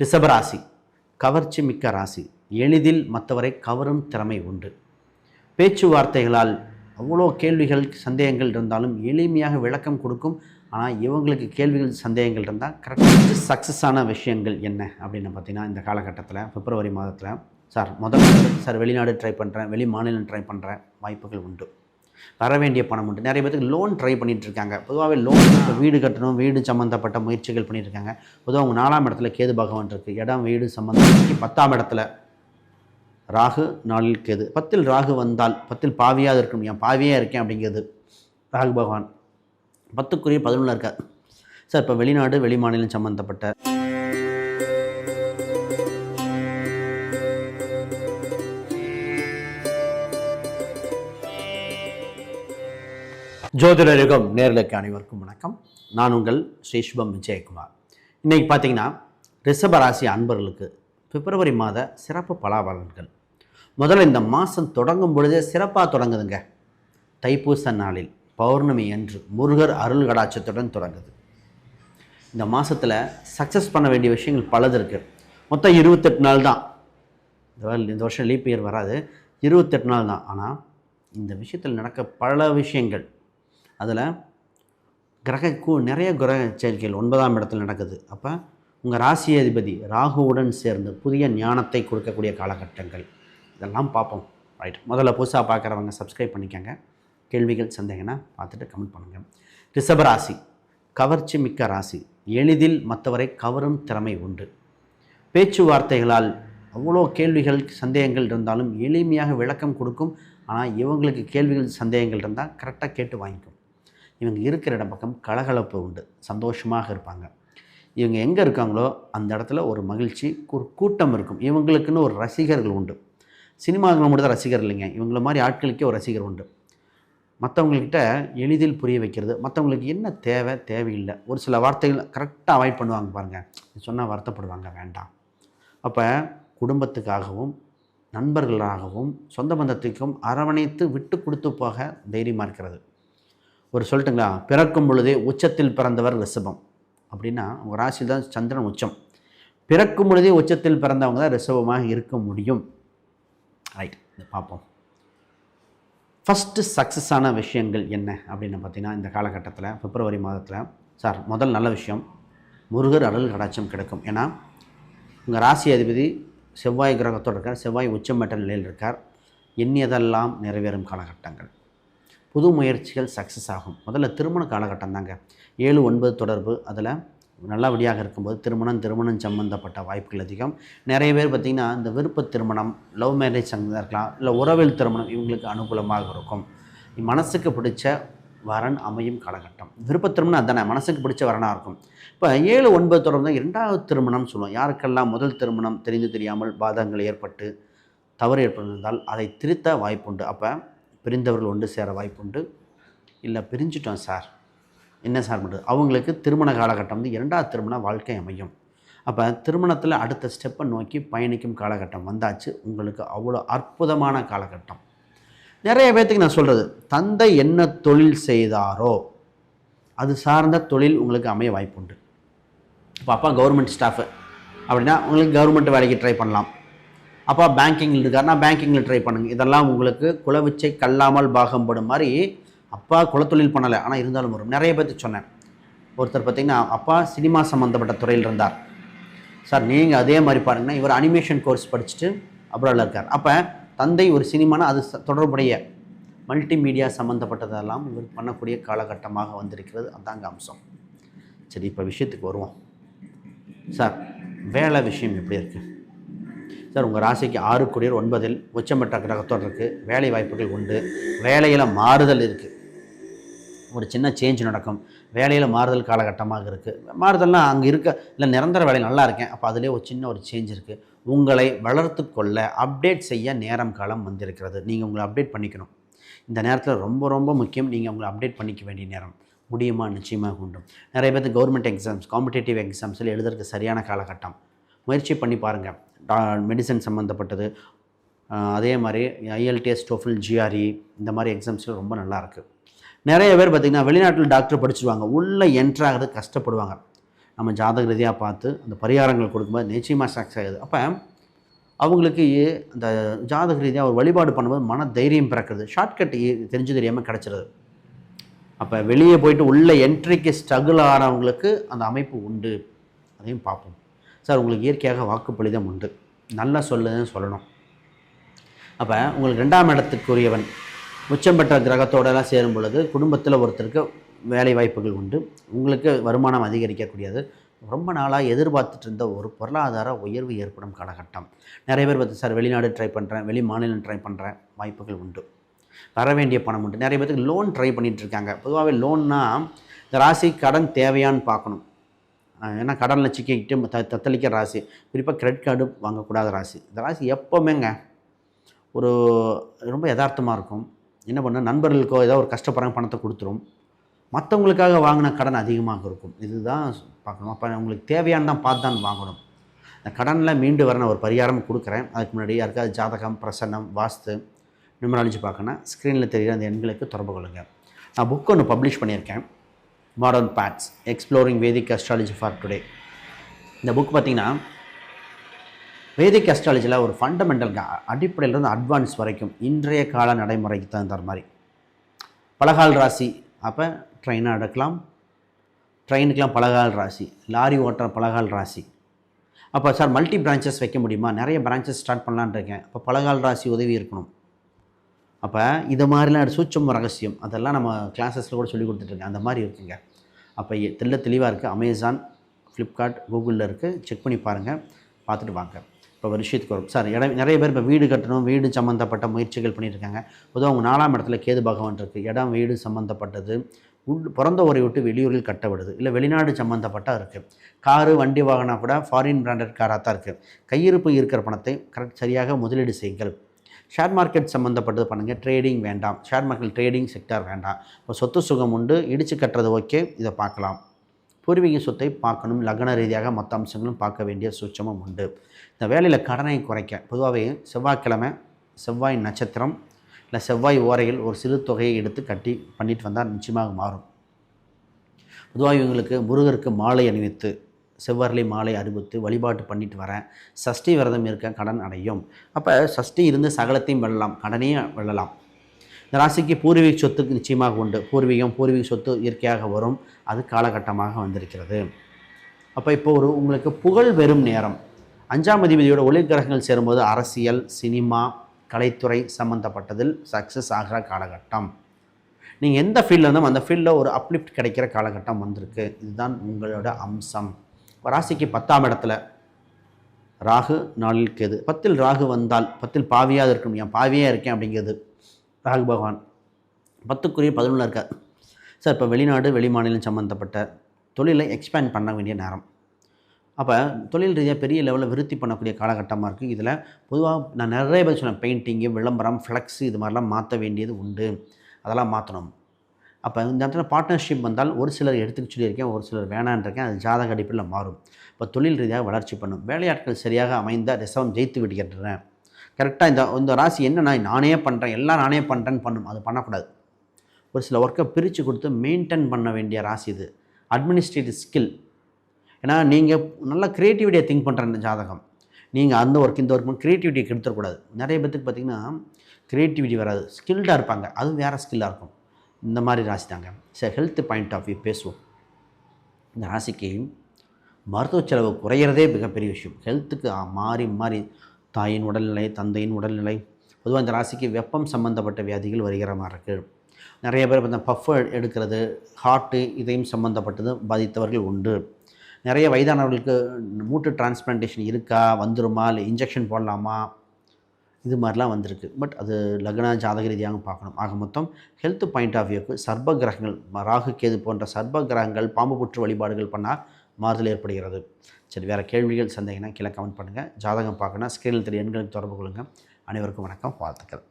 ரிஷபராசி. கவர்ச்சி மிக்க ராசி. எளிதில் மற்றவரை கவரும் திறமை உண்டு. பேச்சுவார்த்தைகளால் அவ்வளோ கேள்விகள் சந்தேகங்கள் இருந்தாலும் எளிமையாக விளக்கம் கொடுக்கும். ஆனால் இவங்களுக்கு கேள்விகள் சந்தேகங்கள் இருந்தால் கரெக்டாக சக்ஸஸான விஷயங்கள் என்ன அப்படின்னு பார்த்தீங்கன்னா இந்த காலகட்டத்தில் பிப்ரவரி மாதத்தில் சார் முதல்ல சார் வெளிநாடு ட்ரை பண்ணுறேன் வெளி மாநிலம் ட்ரை பண்ணுறேன் வாய்ப்புகள் உண்டு. வர வேண்டிய பணம் உண்டு. நிறைய பேருக்கு லோன் ட்ரை பண்ணிட்டு இருக்காங்க பொதுவாகவே லோன் இப்போ வீடு கட்டணும் வீடு சம்மந்தப்பட்ட முயற்சிகள் பண்ணிட்டு இருக்காங்க பொதுவாக உங்கள் நாலாம் இடத்துல கேது பகவான் இருக்குது இடம் வீடு சம்மந்தம் பத்தாம் இடத்துல ராகு நாளில் கேது. பத்தில் ராகு வந்தால் பத்தில் பாவியாக இருக்கும். என் பாவியாக இருக்கேன் அப்படிங்கிறது ராகு பகவான். பத்துக்குரிய பதினொன்றில் இருக்கார். சார் இப்போ வெளிநாடு வெளி மாநிலம் சம்மந்தப்பட்ட ஜோதிடர் யுகம் நேர்களுக்கு அனைவருக்கும் வணக்கம். நான் உங்கள் ஸ்ரீ சுபம் விஜயகுமார். இன்றைக்கி பார்த்தீங்கன்னா ரிஷபராசி அன்பர்களுக்கு பிப்ரவரி மாத சிறப்பு பலாபலன்கள். முதல்ல இந்த மாதம் தொடங்கும் பொழுதே சிறப்பாக தொடங்குதுங்க. தைப்பூச நாளில் பௌர்ணமி அன்று முருகர் அருள் கடாட்சத்துடன் தொடங்குது. இந்த மாதத்தில் சக்ஸஸ் பண்ண வேண்டிய விஷயங்கள் பலது இருக்குது மொத்தம் இருபத்தெட்டு நாள் தான். இந்த வருஷம் லீப் இயர் வராது. இருபத்தெட்டு நாள் தான். ஆனால் இந்த விஷயத்தில் நடக்க பல விஷயங்கள். அதில் கிரக கூ நிறைய கிரக சேர்க்கைகள் ஒன்பதாம் இடத்தில் நடக்குது. அப்போ உங்கள் ராசி அதிபதி ராகுவுடன் சேர்ந்து புதிய ஞானத்தை கொடுக்கக்கூடிய காலகட்டங்கள். இதெல்லாம் பார்ப்போம். ரைட் முதல்ல புதுசாக பார்க்குறவங்க சப்ஸ்கிரைப் பண்ணிக்கோங்க. கேள்விகள் சந்தேகம்னா பார்த்துட்டு கமெண்ட் பண்ணுங்கள் ரிஷபராசி கவர்ச்சி மிக்க ராசி. எளிதில் மற்றவரை கவரும் திறமை உண்டு. பேச்சுவார்த்தைகளால் அவ்வளோ கேள்விகள் சந்தேகங்கள் இருந்தாலும் எளிமையாக விளக்கம் கொடுக்கும். ஆனால் இவங்களுக்கு கேள்விகள் சந்தேகங்கள் இருந்தால் கரெக்டாக கேட்டு வாங்கிக்கும். இவங்க இருக்கிற இடம் பக்கம் கலகலப்பு உண்டு. சந்தோஷமாக இருப்பாங்க. இவங்க எங்கே இருக்காங்களோ அந்த இடத்துல ஒரு மகிழ்ச்சி ஒரு கூட்டம் இருக்கும். இவங்களுக்குன்னு ஒரு ரசிகர்கள் உண்டு. சினிமாவில் மட்டும் தான் ரசிகர் இல்லைங்க. இவங்கள மாதிரி ஆட்களுக்கே ஒரு ரசிகர் உண்டு. மற்றவங்கக்கிட்ட எளிதில் புரிய வைக்கிறது. மற்றவங்களுக்கு என்ன தேவை? தேவையில்லை. ஒரு சில வார்த்தைகள் கரெக்டாக அவாய்ட் பண்ணுவாங்க பாருங்கள் சொன்னால் வருத்தப்படுவாங்க. வேண்டாம். அப்போ குடும்பத்துக்காகவும் நண்பர்களாகவும் சொந்த பந்தத்துக்கும் அரவணைத்து விட்டு கொடுத்து போக தைரியமாக இருக்கிறது. ஒரு சொல்லட்டுங்களா? பிறக்கும் பொழுதே உச்சத்தில் பிறந்தவர் ரிஷபம். அப்படின்னா உங்கள் ராசியில் தான் சந்திரன் உச்சம். பிறக்கும் பொழுதே உச்சத்தில் பிறந்தவங்க தான் ரிஷபமாக இருக்க முடியும். ரைட் பார்ப்போம். ஃபஸ்ட்டு சக்ஸஸான விஷயங்கள் என்ன? அப்படின்னு பார்த்தீங்கன்னா இந்த காலகட்டத்தில் பிப்ரவரி மாதத்தில் சார் முதல் நல்ல விஷயம் முருகர் அருள் கடாட்சம் கிடைக்கும். ஏன்னா உங்கள் ராசி அதிபதி செவ்வாய் கிரகத்தோடு இருக்கார். செவ்வாய் உச்சமட்ட நிலையில் இருக்கார். எண்ணியதெல்லாம் நிறைவேறும் காலகட்டங்கள். புது முயற்சிகள் சக்ஸஸ் ஆகும். முதல்ல திருமண காலகட்டம் தாங்க ஏழு ஒன்பது தொடர்பு. அதில் நல்லபடியாக இருக்கும்போது திருமணம் திருமணம் சம்பந்தப்பட்ட வாய்ப்புகள் அதிகம். நிறைய பேர் பார்த்திங்கன்னா இந்த விருப்ப திருமணம் லவ் மேரேஜ் சங்கம் இருக்கலாம் இல்லை உறவில் திருமணம் இவங்களுக்கு அனுகூலமாக இருக்கும். மனசுக்கு பிடிச்ச வரன் அமையும் காலகட்டம். விருப்ப திருமணம் அதானே மனசுக்கு பிடிச்ச வரனாக இருக்கும். இப்போ ஏழு ஒன்பது தொடர்பு இரண்டாவது திருமணம் சொல்லுவோம். யாருக்கெல்லாம் முதல் திருமணம் தெரிந்து தெரியாமல் பாதங்கள் ஏற்பட்டு தவறு ஏற்பட்டிருந்தால் அதை திருத்த வாய்ப்புண்டு. அப்போ பிரிந்தவர்கள் ஒன்று சேர வாய்ப்புண்டு. இல்லை பிரிஞ்சிட்டோம் சார். என்ன சார் பண்ணுறது? அவங்களுக்கு திருமண காலகட்டம் வந்து இரண்டாவது திருமண வாழ்க்கை அமையும். அப்போ திருமணத்தில் அடுத்த ஸ்டெப்பை நோக்கி பயணிக்கும் காலகட்டம் வந்தாச்சு. உங்களுக்கு அவ்வளோ அற்புதமான காலகட்டம். நிறைய பேர்த்துக்கு நான் சொல்கிறது தந்தை என்ன தொழில் செய்தாரோ அது சார்ந்த தொழில் உங்களுக்கு அமைய வாய்ப்புண்டு. இப்போ அப்பா கவர்மெண்ட் ஸ்டாஃபு. அப்படின்னா உங்களுக்கு கவர்மெண்ட் வேலைக்கு ட்ரை பண்ணலாம். அப்பா பேங்கிங்கில் இருக்காருன்னா பேங்கிங்கில் ட்ரை பண்ணுங்கள் இதெல்லாம் உங்களுக்கு குலவிச்சை கல்லாமல் பாகம்படும் மாதிரி அப்பா குலத்தொழில் பண்ணலை. ஆனால் இருந்தாலும் வரும். நிறைய பேர்த்து சொன்னேன். ஒருத்தர் பார்த்திங்கன்னா அப்பா சினிமா சம்மந்தப்பட்ட துறையில் இருந்தார். சார் நீங்கள் அதே மாதிரி பாருங்கன்னா இவர் அனிமேஷன் கோர்ஸ் படிச்சுட்டு அப்ராடில் இருக்கார். அப்போ தந்தை ஒரு சினிமானா அது தொடர்புடைய மல்டிமீடியா சம்மந்தப்பட்டதெல்லாம் இவர் பண்ணக்கூடிய காலகட்டமாக வந்திருக்கிறது. அதாங்க அம்சம். சரி இப்போ விஷயத்துக்கு வருவோம். சார் வேலை விஷயம் எப்படி இருக்குது சார் உங்கள் ராசிக்கு ஆறு குடியர் ஒன்பதில் உச்சமற்ற கிரகத்தோடு இருக்குது வேலை வாய்ப்புகள் உண்டு. வேலையில் மாறுதல் இருக்குது ஒரு சின்ன சேஞ்ச் நடக்கும். வேலையில் மாறுதல் காலகட்டமாக இருக்குது மாறுதல்னால் அங்கே இருக்க இல்லை நிரந்தர வேலை நல்லா இருக்கேன். அப்போ அதிலே ஒரு சின்ன ஒரு சேஞ்ச் இருக்குது உங்களை வளர்த்து கொள்ள அப்டேட் செய்ய நேரம் காலம் வந்திருக்கிறது. நீங்கள் உங்களை அப்டேட் பண்ணிக்கணும். இந்த நேரத்தில் ரொம்ப ரொம்ப முக்கியம். நீங்கள் உங்களை அப்டேட் பண்ணிக்க வேண்டிய நேரம். முடியுமா? நிச்சயமாக உண்டு. நிறைய பேர் கவர்மெண்ட் எக்ஸாம்ஸ் காம்படேட்டிவ் எக்ஸாம்ஸில் எழுதுறதுக்கு சரியான காலகட்டம். முயற்சி பண்ணி பாருங்கள் மெடிசன் சம்மந்தப்பட்டது அதே மாதிரி ஐஎல்டிஎஸ் டோஃபில் ஜிஆர்இ இந்த மாதிரி எக்ஸாம்ஸில் ரொம்ப நல்லாயிருக்கு நிறைய பேர் பார்த்திங்கன்னா வெளிநாட்டில் டாக்டர் படிச்சிருவாங்க. உள்ளே என்ட்ராகிறது கஷ்டப்படுவாங்க. நம்ம ஜாதக ரீதியாக பார்த்து அந்த பரிகாரங்கள் கொடுக்கும்போது நிச்சயமாக சக்ஸ் ஆகுது. அப்போ அவங்களுக்கு அந்த ஜாதக ரீதியாக ஒரு வழிபாடு பண்ணும்போது மன தைரியம் பிறக்கிறது ஷார்ட்கட் தெரிஞ்சு தெரியாமல் கிடச்சிருது. அப்போ வெளியே போயிட்டு உள்ள என்ட்ரிக்கு ஸ்ட்ரகிள் ஆகிறவங்களுக்கு அந்த அமைப்பு உண்டு. அதையும் பார்ப்போம். சார் உங்களுக்கு இயற்கையாக வாக்குப்பளிதம் உண்டு. நல்லா சொல்லுதுன்னு சொல்லணும். அப்போ உங்களுக்கு ரெண்டாம் இடத்துக்குரியவன் உச்சம் பெற்ற கிரகத்தோடலாம் சேரும் பொழுது குடும்பத்தில் ஒருத்தருக்கு வேலை வாய்ப்புகள் உண்டு. உங்களுக்கு வருமானம் அதிகரிக்கக்கூடியது. ரொம்ப நாளாக எதிர்பார்த்துட்டு இருந்த ஒரு பொருளாதார உயர்வு ஏற்படும் காலகட்டம். நிறைய பேர் பார்த்து சார் வெளிநாடு ட்ரை பண்ணுறேன் வெளி மாநிலம் ட்ரை பண்ணுறேன் வாய்ப்புகள் உண்டு. வர வேண்டிய பணம் உண்டு. நிறைய பேருக்கு லோன் ட்ரை பண்ணிகிட்ருக்காங்க இருக்காங்க பொதுவாகவே லோன்னா இந்த ராசி கடன் தேவையான்னு பார்க்கணும். ஏன்னா கடனில் சிக்கிக்கிட்டு த தத்தளிக்கிற ராசி. குறிப்பாக கிரெடிட் கார்டு வாங்கக்கூடாத ராசி. இந்த ராசி எப்போவுமேங்க ஒரு ரொம்ப யதார்த்தமாக இருக்கும். என்ன பண்ண நண்பர்களுக்கோ ஏதோ ஒரு கஷ்டப்படுறாங்க பணத்தை கொடுத்துரும். மற்றவங்களுக்காக வாங்கின கடன் அதிகமாக இருக்கும். இதுதான் பார்க்கணும். அப்போ உங்களுக்கு தேவையானதான் பார்த்து தான் வாங்கணும். இந்த கடனில் மீண்டு வர நான் ஒரு பரிகாரம் கொடுக்குறேன். அதுக்கு முன்னாடி யாருக்காவது ஜாதகம் பிரசன்னம் வாஸ்து நியூமராலஜி பார்க்கணும் ஸ்க்ரீனில் தெரிகிற அந்த எண்களுக்கு தொடர்பு கொள்ளுங்கள் நான் புக் ஒன்று பப்ளிஷ் பண்ணியிருக்கேன். Modern paths exploring Vedic astrology for today இந்த புக் பார்த்திங்கன்னா வேதிக் அஸ்ட்ராலஜியில் ஒரு ஃபண்டமெண்டல் அடிப்படையிலிருந்து அட்வான்ஸ் வரைக்கும் இன்றைய கால நடைமுறைக்கு தகுந்த மாதிரி. பலகால் ராசி அப்போ ட்ரெயினாக எடுக்கலாம். ட்ரெயினுக்கெலாம் பலகால் ராசி லாரி ஓட்டுற பலகால் ராசி. அப்போ சார் மல்டி பிரான்ச்சஸ் வைக்க முடியுமா? நிறைய பிரான்ச்சஸ் ஸ்டார்ட் பண்ணலான்னு இருக்கேன். அப்போ பலகால் ராசி உதவி இருக்கணும். அப்போ இது மாதிரிலாம் சூட்சம் ரகசியம் அதெல்லாம் நம்ம கிளாஸஸில் கூட சொல்லி கொடுத்துட்ருக்கேன் அந்த மாதிரி இருக்குங்க. அப்போ தெல்ல தெளிவாக இருக்குது. அமேசான் ஃப்ளிப்கார்ட் கூகுளில் இருக்குது. செக் பண்ணி பாருங்கள் பார்த்துட்டு வாங்க. இப்போ ஒரு விஷயத்துக்கு வரும். சார் இடம் நிறைய பேர் இப்போ வீடு கட்டணும் வீடு சம்மந்தப்பட்ட முயற்சிகள் பண்ணியிருக்காங்க. பொதுவாக அவங்க நாலாம் இடத்துல கேது பகவான் இருக்குது இடம் வீடு சம்மந்தப்பட்டது உள் பிறந்த ஊரை விட்டு வெளியூரில் கட்ட விடுது இல்லை வெளிநாடு சம்மந்தப்பட்டா இருக்குது காரு வண்டி வாகனம் கூட ஃபாரின் பிராண்டட் காராக தான் இருக்குது கையிருப்பு இருக்கிற பணத்தை கரெக்ட் சரியாக முதலீடு செய்யுங்கள். ஷேர் மார்க்கெட் சம்மந்தப்பட்டது பண்ணுங்கள் ட்ரேடிங் வேண்டாம். ஷேர் மார்க்கெட் ட்ரேடிங் செக்டார் வேண்டாம். இப்போ சொத்து சுகம் உண்டு. இடிச்சு கட்டுறது ஓகே இதை பார்க்கலாம். பூர்வீக சொத்தை பார்க்கணும். லக்ன ரீதியாக மற்ற அம்சங்களும் பார்க்க வேண்டிய சூட்சமும் உண்டு. இந்த வேலையில் கடனை குறைக்க. பொதுவாகவே செவ்வாய்க்கிழமை செவ்வாய் நட்சத்திரம் இல்லை செவ்வாய் ஓரையில் ஒரு சிறு தொகையை எடுத்து கட்டி பண்ணிட்டு வந்தால் நிச்சயமாக மாறும். பொதுவாக இவங்களுக்கு முருகருக்கு மாலை அணிவித்து செவ்வரளி மாலை அறிவித்து வழிபாட்டு பண்ணிட்டு வரேன். சஷ்டி விரதம் இருக்க கடன் அடையும். அப்போ சஷ்டி இருந்து சகலத்தையும் வெல்லலாம். கடனையும் வெல்லலாம். இந்த ராசிக்கு பூர்வீக சொத்துக்கு நிச்சயமாக உண்டு. பூர்வீகம் பூர்வீக சொத்து இயற்கையாக வரும். அது காலகட்டமாக வந்திருக்கிறது. அப்போ இப்போ ஒரு உங்களுக்கு புகழ் வெறும் நேரம். அஞ்சாம் அதிபதியோட ஒளி கிரகங்கள் சேரும்போது அரசியல் சினிமா கலைத்துறை சம்மந்தப்பட்டதில் சக்ஸஸ் ஆகிற காலகட்டம். நீங்கள் எந்த ஃபீல்டில் இருந்தோம் அந்த ஃபீல்டில் ஒரு அப்லிஃப்ட் கிடைக்கிற காலகட்டம் வந்திருக்கு. இதுதான் உங்களோட அம்சம். ராசிக்கு பத்தாம் இடத்துல. ராகு நாளில் கேது. பத்தில் ராகு வந்தால் பத்தில் பாவியாக இருக்கும் என் பாவியாக இருக்கேன் அப்படிங்கிறது ராகு பகவான். பத்துக்குரிய பதினொன்றில் இருக்கார். சார் இப்போ வெளிநாடு வெளிமாநிலம் சம்மந்தப்பட்ட தொழிலை எக்ஸ்பேண்ட் பண்ண வேண்டிய நேரம். அப்போ தொழில் ரீதியாக பெரிய லெவலில் விருத்தி பண்ணக்கூடிய காலகட்டமாக இருக்குது இதில் பொதுவாக நான் நிறைய பேர் சொன்னேன் பெயிண்டிங்கு விளம்பரம் ஃப்ளெக்ஸு இது மாதிரிலாம் மாற்ற வேண்டியது உண்டு. அதெல்லாம் மாற்றணும் அப்போ இந்த இடத்துல பார்ட்னர்ஷிப் வந்தால் ஒரு சிலர் எடுத்துக்க சொல்லியிருக்கேன் ஒரு சிலர் வேணான்றிருக்கேன் அது ஜாதக அடிப்படையில் மாறும். இப்போ தொழில் ரீதியாக வளர்ச்சி பண்ணும். வேலையாட்கள் சரியாக அமைந்த ரிசவம் ஜெயித்து விடுகின்றன. கரெக்டாக இந்த இந்த ராசி என்ன நானே பண்ணுறேன் எல்லாம் நானே பண்ணுறேன்னு பண்ணும். அது பண்ணக்கூடாது. ஒரு சில ஒர்க்கை பிரித்து கொடுத்து மெயின்டைன் பண்ண வேண்டிய ராசி இது. அட்மினிஸ்ட்ரேட்டிவ் ஸ்கில் ஏன்னா நீங்கள் நல்லா க்ரியேட்டிவிட்டியை திங்க் பண்ணுற ஜாதகம். நீங்கள் அந்த ஒர்க் இந்த ஒர்க் க்ரியேட்டிவிட்டியை கெடுத்துடக்கூடாது நிறைய பேத்துக்கு பார்த்தீங்கன்னா க்ரியேட்டிவிட்டி வராது. ஸ்கில்டாக இருப்பாங்க. அதுவும் வேறு ஸ்கில்லாக இருக்கும். இந்த மாதிரி ராசி தாங்க சரி ஹெல்த் பாயிண்ட் ஆஃப் வியூ பேசுவோம். இந்த ராசிக்கு மருத்துவ செலவு குறையிறதே மிகப்பெரிய விஷயம். ஹெல்த்துக்கு மாறி மாறி தாயின் உடல்நிலை தந்தையின் உடல்நிலை. பொதுவாக இந்த ராசிக்கு வெப்பம் சம்மந்தப்பட்ட வியாதிகள் வருகிற மாதிரி இருக்குது நிறைய பேர் பார்த்தீங்கன்னா பஃப் எடுக்கிறது ஹார்ட்டு இதையும் சம்மந்தப்பட்டது பாதித்தவர்கள் உண்டு. நிறைய வயதானவர்களுக்கு மூட்டு டிரான்ஸ்பிளான்டேஷன் இருக்கா வந்துருமா இல்லை இன்ஜெக்ஷன் போடலாமா இது மாதிரிலாம் வந்திருக்கு. பட் அது லக்னா ஜாதக ரீதியாக பார்க்கணும். ஆக மொத்தம் ஹெல்த் பாயிண்ட் ஆஃப் வியூக்கு சர்ப கிரகங்கள் ராகு கேது போன்ற சர்ப கிரகங்கள் பாம்பு புற்று வழிபாடுகள் பண்ணால் மாறுதல் ஏற்படுகிறது. சரி வேறு கேள்விகள் சந்தேகம்னா கீழே கமெண்ட் பண்ணுங்கள் ஜாதகம் பார்க்கணும் ஸ்க்ரீனில் தெரிய எண்களுக்கு தொடர்பு கொள்ளுங்கள் அனைவருக்கும் வணக்கம். வாழ்த்துக்கள்.